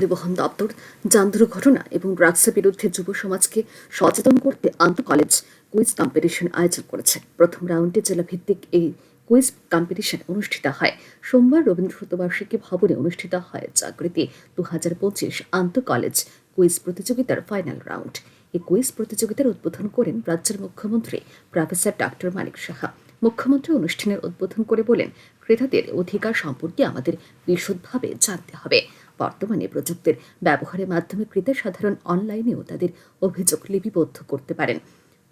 পরিবহন দপ্তর যান দুর্ঘটনা এবং ড্রাগসের বিরুদ্ধে যুব সমাজকে সচেতন করতে আন্তঃ কলেজ কুইজ কম্পিটিশন আয়োজন করেছে। প্রথম রাউন্ডে জেলা ভিত্তিক এই কুইজ কম্পিটিশন অনুষ্ঠিত হয়। সোমবার রবীন্দ্র শতবার্ষিকী ভবনে অনুষ্ঠিত হয় জাগৃতি দু হাজার পঁচিশ আন্তঃ কলেজ কুইজ প্রতিযোগিতার ফাইনাল রাউন্ড এই কুইজ প্রতিযোগিতার উদ্বোধন করেন রাজ্যের মুখ্যমন্ত্রী প্রফেসর ডক্টর মানিক সাহা। মুখ্যমন্ত্রী অনুষ্ঠানের উদ্বোধন করে বলেন, ক্রেতাদের অধিকার সম্পর্কে আমাদের বিশদভাবে জানতে হবে। বর্তমানে প্রযুক্তির ব্যবহারের মাধ্যমে ক্রেতা সাধারণ অনলাইনেও তাদের অভিযোগ লিপিবদ্ধ করতে পারেন।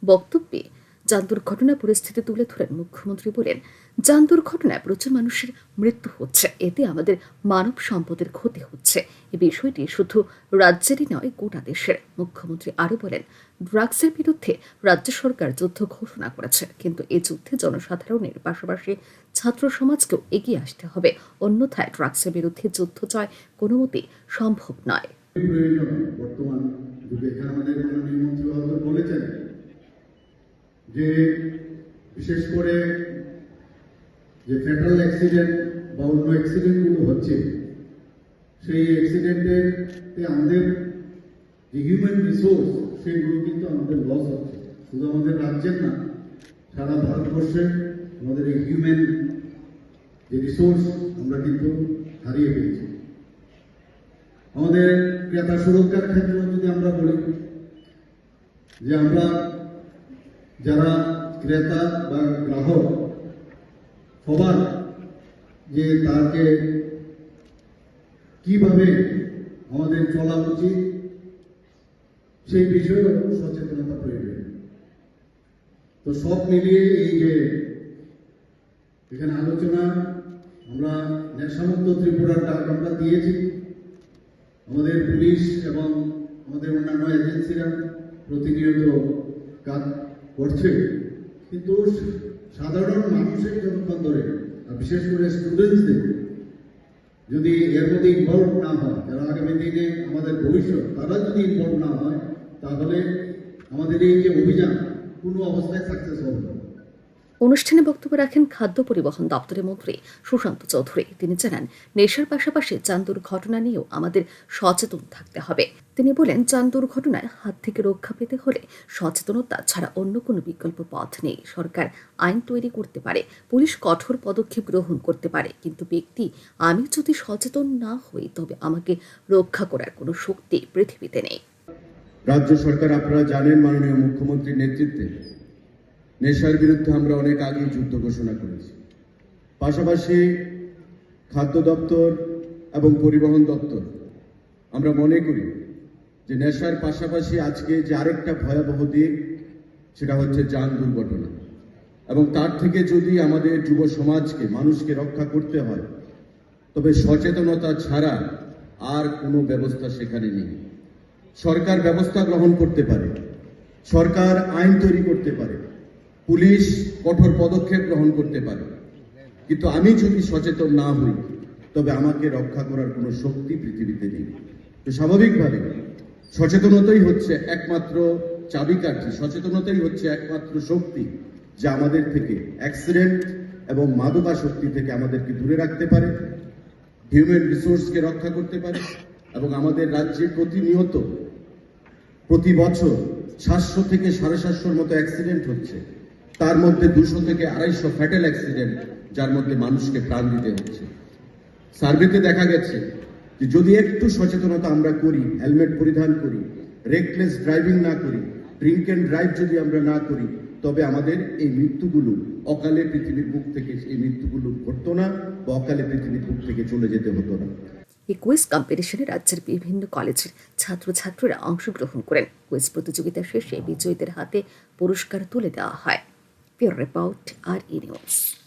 বক্তব্যে যান দুর্ঘটনা পরিস্থিতি তুলে ধরেন মুখ্যমন্ত্রী বলেন, যান দুর্ঘটনায় প্রচুর মানুষের মৃত্যু হচ্ছে। এতে আমাদের মানব সম্পদের ক্ষতি হচ্ছে। এই বিষয়টি শুধু রাজ্যেরই নয়, গোটা দেশের। মুখ্যমন্ত্রী আরও বলেন, ড্রাগসের বিরুদ্ধে রাজ্য সরকার যুদ্ধ ঘোষণা করেছে। কিন্তু এই যুদ্ধে জনসাধারণের পাশাপাশি ছাত্র সমাজকেও এগিয়ে আসতে হবে। অন্যথায় ড্রাগসের বিরুদ্ধে যুদ্ধ জয় কোনো মতেই সম্ভব নয়। বর্তমান আমাদের বলেছেন যে, বিশেষ করে যে ফ্যাটাল অ্যাক্সিডেন্ট বা অন্য অ্যাক্সিডেন্টগুলো হচ্ছে, সেই অ্যাক্সিডেন্টের আমাদের যে হিউম্যান রিসোর্স সেগুলো কিন্তু আমাদের লস হচ্ছে। শুধু আমাদের রাজ্যের না, সারা ভারতবর্ষে আমাদের এই হিউম্যান যে রিসোর্স আমরা কিন্তু হারিয়ে ফেলেছি। আমাদের ক্রেতা সুরক্ষার ক্ষেত্রে যদি আমরা বলি যে আমরা যারা ক্রেতা বা গ্রাহক, সবার যে তাকে কীভাবে আমাদের চলা উচিত, সেই বিষয়েও সচেতনতা প্রয়োজন তো সব মিলিয়ে এই যে এখানে আলোচনা আমরা নেশামুক্ত ত্রিপুরার ডাক আমরা দিয়েছি। আমাদের পুলিশ এবং আমাদের অন্যান্য এজেন্সিরা প্রতিনিয়ত কাজ করছে। কিন্তু সাধারণ মানুষের যতক্ষণ ধরে বিশেষ করে স্টুডেন্টসদের যদি এর মধ্যে ইনভলভ না হয়, যারা আগামী দিনে আমাদের ভবিষ্যৎ, তারা যদি ইনভলভ না হয়, তাহলে আমাদের এই যে অভিযান, কোনো অবস্থায় সাকসেস হবে না। অনুষ্ঠানে বক্তব্য রাখেন খাদ্য পরিবহন দপ্তরের মন্ত্রী সুশান্ত চৌধুরী। তিনি জানান, নেশার পাশাপাশি যান দুর্ঘটনা নিয়েও আমাদের সচেতন থাকতে হবে। তিনি বলেন, যান দুর্ঘটনায় হাত থেকে রক্ষা পেতে হলে সচেতনতা ছাড়া অন্য কোনো বিকল্প পথ নেই। সরকার আইন তৈরি করতে পারে, পুলিশ কঠোর পদক্ষেপ গ্রহণ করতে পারে, কিন্তু ব্যক্তি, আমি যদি সচেতন না হই, তবে আমাকে রক্ষা করার কোনো শক্তি পৃথিবীতে নেই। রাজ্য সরকার, আপনারা জানেন মাননীয় মুখ্যমন্ত্রীর নেতৃত্বে নেশার বিরুদ্ধে আমরা অনেক আগেই যুদ্ধ ঘোষণা করেছি। পাশাপাশি খাদ্য দপ্তর এবং পরিবহন দপ্তর, আমরা মনে করি যে নেশার পাশাপাশি আজকে যে আরেকটা ভয়াবহ দিক, সেটা হচ্ছে যান দুর্ঘটনা। এবং তার থেকে যদি আমাদের যুব সমাজকে, মানুষকে রক্ষা করতে হয়, তবে সচেতনতা ছাড়া আর কোনো ব্যবস্থা সেখানে নেই। সরকার ব্যবস্থা গ্রহণ করতে পারে, সরকার আইন তৈরি করতে পারে পুলিশ কঠোর পদক্ষেপ গ্রহণ করতে পারে। কিন্তু আমি যদি সচেতন না হই, তবে আমাকে রক্ষা করার কোনো শক্তি পৃথিবীতে নেই। তো স্বাভাবিকভাবে সচেতনতাই হচ্ছে একমাত্র চাবিকাঠি, সচেতনতাই হচ্ছে একমাত্র শক্তি যা আমাদের থেকে অ্যাক্সিডেন্ট এবং মাদকা শক্তি থেকে আমাদেরকে দূরে রাখতে পারে হিউম্যান রিসোর্সকে রক্ষা করতে পারে এবং আমাদের রাজ্যে প্রতিনিয়ত প্রতি বছর সাতশো থেকে সাড়ে সাতশোর মতো অ্যাক্সিডেন্ট হচ্ছে। তার মধ্যে দুশো থেকে আড়াইশো ফ্যাটাল অ্যাক্সিডেন্ট যার মধ্যে মানুষকে প্রাণ দিতে হচ্ছে। সার্ভেতে দেখা গেছে যে যদি একটু সচেতনতা আমরা করি হেলমেট পরিধান করি রেকলেস ড্রাইভিং না করি ড্রিঙ্ক অ্যান্ড ড্রাইভ যদি আমরা না করি, তবে আমাদের এই মৃত্যুগুলো অকালে পৃথিবীর বুক থেকে, এই মৃত্যুগুলো ঘটতো না বা অকালে পৃথিবীর বুক থেকে চলে যেতে হতো না। এই কুইজ কম্পিটিশনে রাজ্যের বিভিন্ন কলেজের ছাত্রছাত্রীরা অংশগ্রহণ করেন। কুইজ প্রতিযোগিতা শেষে বিজয়ীদের হাতে পুরস্কার তুলে দেওয়া হয়। we are about our universe.